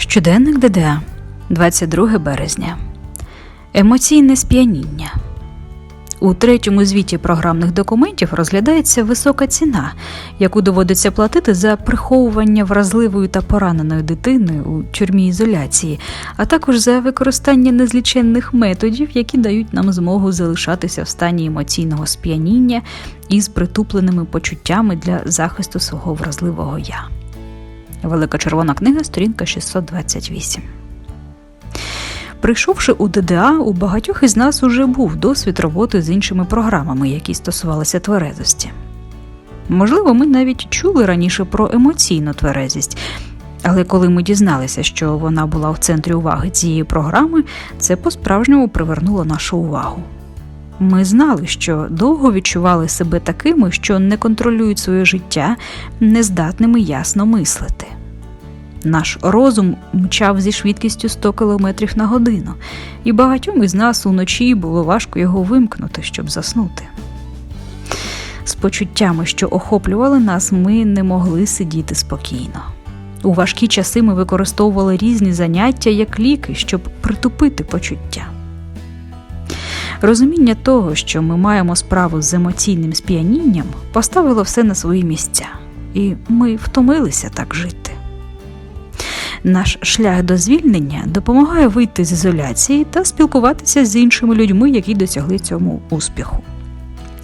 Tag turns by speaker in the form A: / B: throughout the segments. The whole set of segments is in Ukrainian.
A: Щоденник ДДА, 22 березня. Емоційне сп'яніння. У третьому звіті програмних документів розглядається висока ціна, яку доводиться платити за приховування вразливої та пораненої дитини у тюрмі ізоляції, а також за використання незліченних методів, які дають нам змогу залишатися в стані емоційного сп'яніння із притупленими почуттями для захисту свого вразливого я. Велика червона книга, сторінка 628. Прийшовши у ДДА, у багатьох із нас уже був досвід роботи з іншими програмами, які стосувалися тверезості. Можливо, ми навіть чули раніше про емоційну тверезість, але коли ми дізналися, що вона була в центрі уваги цієї програми, це по-справжньому привернуло нашу увагу. Ми знали, що довго відчували себе такими, що не контролюють своє життя, нездатними ясно мислити. Наш розум мчав зі швидкістю 100 км на годину, і багатьом із нас уночі було важко його вимкнути, щоб заснути. З почуттями, що охоплювали нас, ми не могли сидіти спокійно. У важкі часи ми використовували різні заняття як ліки, щоб притупити почуття. Розуміння того, що ми маємо справу з емоційним сп'янінням, поставило все на свої місця, і ми втомилися так жити. Наш шлях до звільнення допомагає вийти з ізоляції та спілкуватися з іншими людьми, які досягли цьому успіху.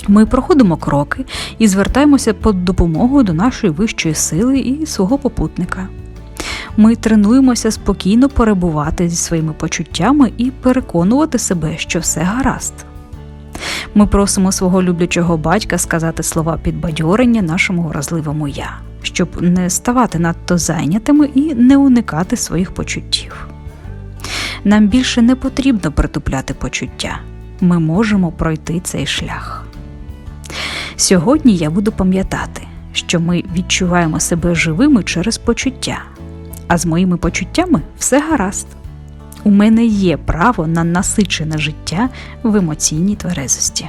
A: Ми проходимо кроки і звертаємося по допомогу до нашої вищої сили і свого попутника. Ми тренуємося спокійно перебувати зі своїми почуттями і переконувати себе, що все гаразд. Ми просимо свого люблячого батька сказати слова підбадьорення нашому вразливому я, щоб не ставати надто зайнятими і не уникати своїх почуттів. Нам більше не потрібно притупляти почуття. Ми можемо пройти цей шлях. Сьогодні я буду пам'ятати, що ми відчуваємо себе живими через почуття, а з моїми почуттями все гаразд. У мене є право на насичене життя в емоційній тверезості.